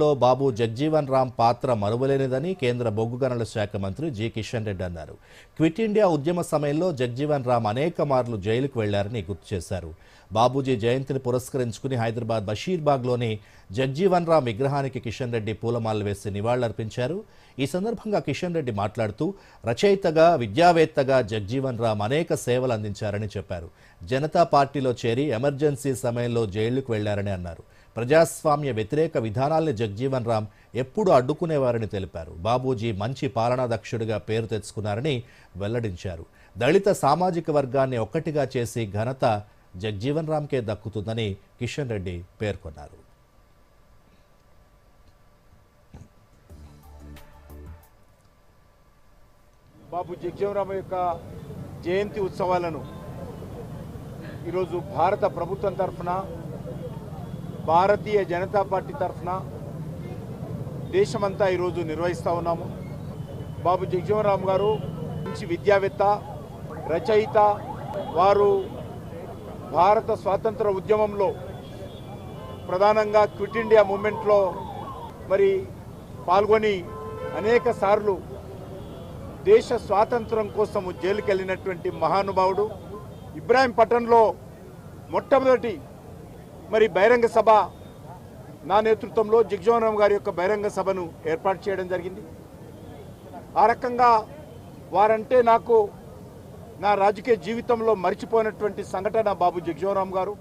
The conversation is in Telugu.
లో బాబు జగ్జీవన్ రామ్ పాత్ర మరువలేనిదని కేంద్ర బొగ్గు గనుల శాఖ మంత్రి జి కిషన్ రెడ్డి అన్నారు. క్విట్ ఇండియా ఉద్యమ సమయంలో జగ్జీవన్ రామ్ అనేక మార్లు జైలుకు వెళ్ళారని గుర్తు చేశారు. బాబూజీ జయంతిని పురస్కరించుకుని హైదరాబాద్ బషీర్బాగ్లోని జగ్జీవన్ రామ్ విగ్రహానికి కిషన్ రెడ్డి పూలమాలలు వేసి నివాళులర్పించారు. ఈ సందర్భంగా కిషన్ రెడ్డి మాట్లాడుతూ రచయితగా విద్యావేత్తగా జగ్జీవన్ రామ్ అనేక సేవలు అందించారని చెప్పారు. జనతా పార్టీలో చేరి ఎమర్జెన్సీ సమయంలో జైలుకు వెళ్ళారని అన్నారు. ప్రజాస్వామ్య వ్యతిరేక విధానాల్ని జగ్జీవన్ రామ్ ఎప్పుడూ అడ్డుకునేవారని తెలిపారు. బాబూజీ మంచి పాలనాదక్షుడిగా పేరు తెచ్చుకున్నారని వెల్లడించారు. దళిత సామాజిక వర్గాన్ని ఒక్కటిగా చేసి ఘనత జగ్జీవన్ రామ్కే దక్కుతుందని కిషన్ రెడ్డి పేర్కొన్నారు. బాబు జగ్జీవరామ యొక్క జయంతి ఉత్సవాలను ఈరోజు భారత ప్రభుత్వం తరఫున భారతీయ జనతా పార్టీ తరఫున దేశమంతా ఈరోజు నిర్వహిస్తూ ఉన్నాము. బాబు జగ్జీవనరామ్ గారు మంచి విద్యావేత్త రచయిత వారు భారత స్వాతంత్ర ఉద్యమంలో ప్రధానంగా క్విట్ ఇండియా మూమెంట్లో మరి పాల్గొని అనేక సార్లు దేశ స్వాతంత్రం కోసం జైలుకెళ్ళినటువంటి మహానుభావుడు. ఇబ్రాహీంపట్నంలో మొట్టమొదటి మరి బహిరంగ సభ నా నేతృత్వంలో జగ్జీవనరామ్ గారి యొక్క బహిరంగ సభను ఏర్పాటు చేయడం జరిగింది. ఆ రకంగా వారంటే నాకు నా రాజకీయ జీవితంలో మర్చిపోయినటువంటి సంఘటన బాబు జగ్జీవనరామ్ గారు.